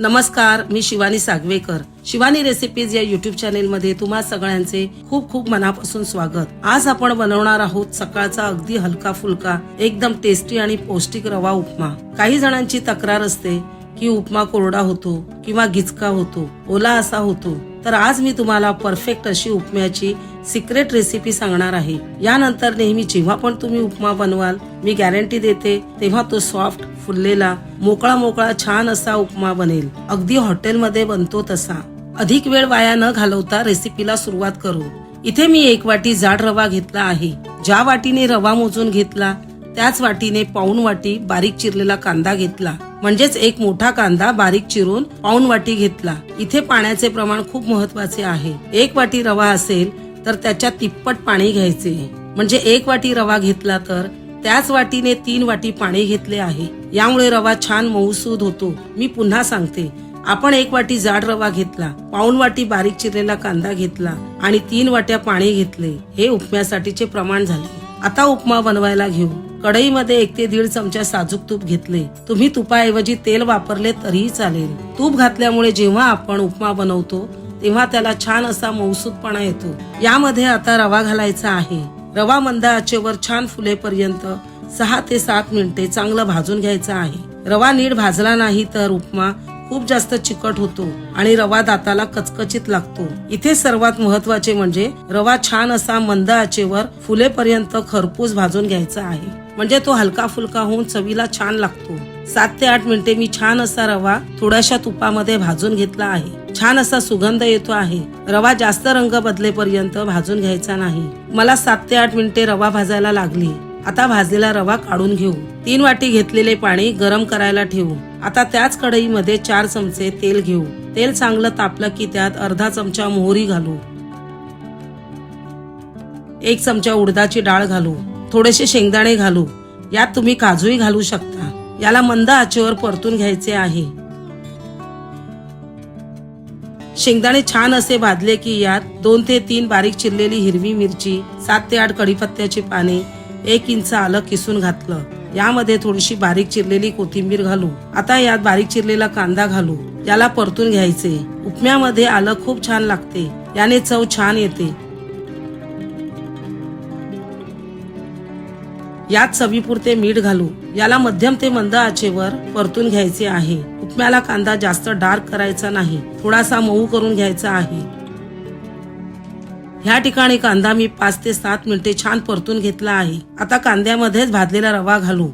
नमस्कार मी शिवानी सागवेकर. शिवानी रेसिपीज या युट्यूब चॅनेलमध्ये तुम्हा सगळ्यांचे खूप खूप मनापासून स्वागत. आज आपण बनवणार आहोत सकाळचा अगदी हलका फुलका एकदम टेस्टी आणि पौष्टिक रवा उपमा. काही जणांची तक्रार असते की उपमा कोरडा होतो किंवा गिचका होतो ओला असा होतो. तर आज मी तुम्हाला परफेक्ट अशी उपम्याची सिक्रेट रेसिपी सांगणार आहे. यानंतर नेहमी जेव्हा पण तुम्ही उपमा बनवाल मी गॅरंटी देते तेव्हा तो सॉफ्ट फुललेला मोकळा मोकळा छान असा उपमा बनेल. अगदी हॉटेलमध्ये बनतो तसा. अधिक वेळ वाया न घालवता रेसिपीला सुरुवात करू. इथे मी एक वाटी जाड रवा घेतला आहे. ज्या वाटीने रवा मोजून घेतला त्याच वाटीने पाऊन वाटी बारीक चिरलेला कांदा घेतला. म्हणजेच एक मोठा कांदा बारीक चिरून पाऊन वाटी घेतला. इथे पाण्याचे प्रमाण खूप महत्त्वाचे आहे. एक वाटी रवा असेल तर त्याच्या तिप्पट पाणी घ्यायचे. म्हणजे एक वाटी रवा घेतला तर त्याच वाटीने तीन वाटी पाणी घेतले आहे. यामुळे रवा छान मऊसूद होतो. मी पुन्हा सांगते. आपण एक वाटी जाड रवा घेतला पाऊन वाटी बारीक चिरलेला कांदा घेतला आणि तीन वाट्या पाणी घेतले. हे उपम्यासाठीचे प्रमाण झाले. आता उपमा बनवायला घेऊ. कढईमध्ये एक ते दीड चमचा साजूक तूप घेतले. तुम्ही तुपाऐवजी तेल वापरले तरीही चालेल. तूप घातल्यामुळे जेव्हा आपण उपमा बनवतो तेव्हा त्याला छान असा मऊसूदपणा येतो. यामध्ये आता रवा घालायचा आहे. रवा मंद आचेवर छान फुलेपर्यंत सहा ते सात मिनिटे चांगलं भाजून घ्यायचं आहे. रवा नीट भाजला नाही तर उपमा खूप जास्त चिकट होतो आणि रवा दाताला कचकचित लागतो. इथे सर्वात महत्त्वाचे म्हणजे रवा छान असा मंद आचेवर फुलेपर्यंत खरपूस भाजून घ्यायचा आहे. म्हणजे तो हलका फुलका होऊन चवीला छान लागतो. सात ते आठ मिनिटे मी छान असा रवा थोड्याशा तुपामध्ये भाजून घेतला आहे. छान असा सुगंध येतो आहे. रवा जास्त रंग बदलेपर्यंत भाजून घ्यायचा नाही. मला सात ते आठ मिनिटे रवा भाजायला लागली. आता भाजलेला रवा काढून घेऊ. तीन वाटी घेतलेले पाणी गरम करायला ठेवू. आता त्याच कढईमध्ये चार चमचे तेल घेऊ. तेल चांगलं तापलं की त्यात अर्धा चमचा मोहरी घालू. एक चमचा उडदाची डाळ घालू. थोडेसे शेंगदाणे घालू. यात तुम्ही काजूही घालू शकता. याला मंद आचेवर परतून घ्यायचे आहे. शेंगदाणे छान असे भाजले की यात दोन ते तीन बारीक चिरलेली हिरवी मिरची सात ते आठ कढीपत्त्याची पाने एक इंच आलं किसून घातलं. यामध्ये थोडीशी बारीक चिरलेली कोथिंबीर घालू. आता यात बारीक चिरलेला कांदा घालू. याला परतून घ्यायचे. उपम्यामध्ये आलं खूप छान लागते. याने चव छान येते. यात चवीपुरते मीठ घालू. याला मध्यम ते मंद आचेवर परतून घ्यायचे आहे. उपम्याला कांदा जास्त डार्क करायचा नाही. थोडासा मऊ करून घ्यायचा आहे. ह्या ठिकाणी कांदा मी पाच ते सात मिनिटे छान परतून घेतला आहे. आता कांद्यामध्येच भाजलेला रवा घालू.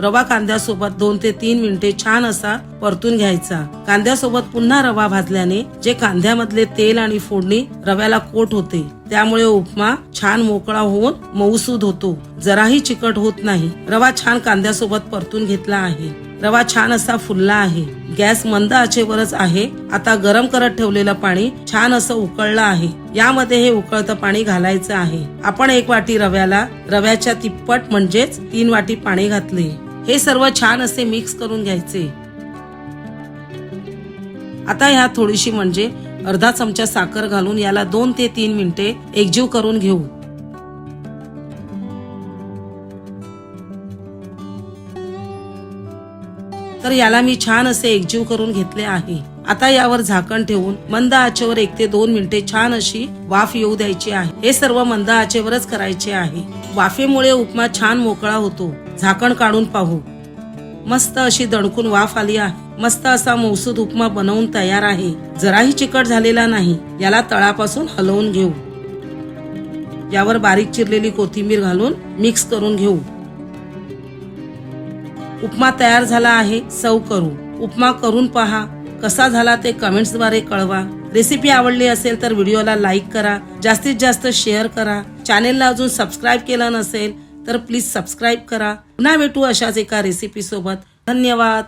रवा कांद्यासोबत दोन ते तीन मिनिटे छान असा परतून घ्यायचा. कांद्यासोबत पुन्हा रवा भाजल्याने जे कांद्यामधले तेल आणि फोडणी रव्याला कोट होते त्यामुळे उपमा छान मोकळा होऊन मऊसूद होतो. जराही चिकट होत नाही. रवा छान कांद्यासोबत परतून घेतला आहे. रवा छान असा फुलला आहे. गॅस मंद आचेवरच आहे. आता गरम करत ठेवलेलं पाणी छान असं उकळलं आहे. यामध्ये हे उकळतं पाणी घालायचं आहे. आपण एक वाटी रव्याला रव्याच्या तिप्पट म्हणजेच तीन वाटी पाणी घातले. हे सर्व छान असे मिक्स करून घ्यायचे. आता ह्या थोडीशी म्हणजे अर्धा चमचा साखर घालून याला दोन ते तीन मिनिटे एकजीव करून घेऊ. तर याला मी छान असे एकजीव करून घेतले आहे. आता यावर झाकण ठेवून मंद आचेवर एक ते दोन मिनिटे छान अशी वाफ येऊ द्यायची आहे. हे सर्व मंद आचेवरच करायचे आहे. वाफेमुळे उपमा छान मोकळा होतो. झाकण काढून पाहू. मस्त अशी दणकून वाफ आली आहे. मस्त असा मौसूद उपमा बनवून तयार आहे. जराही चिकट झालेला नाही. याला तळापासून हलवून घेऊ. यावर बारीक चिरलेली कोथिंबीर घालून मिक्स करून घेऊ. उपमा तयार झाला आहे. सव करू. उपमा करून पहा. कसा झाला ते कमेंट्सद्वारे कळवा. रेसिपी आवडली असेल तर व्हिडिओला लाईक करा. जास्तीत जास्त शेअर करा. चॅनेलला अजून सबस्क्राईब केलं नसेल तर प्लीज सबस्क्राईब करा. पुन्हा भेटू अशाच एका रेसिपी सोबत. धन्यवाद.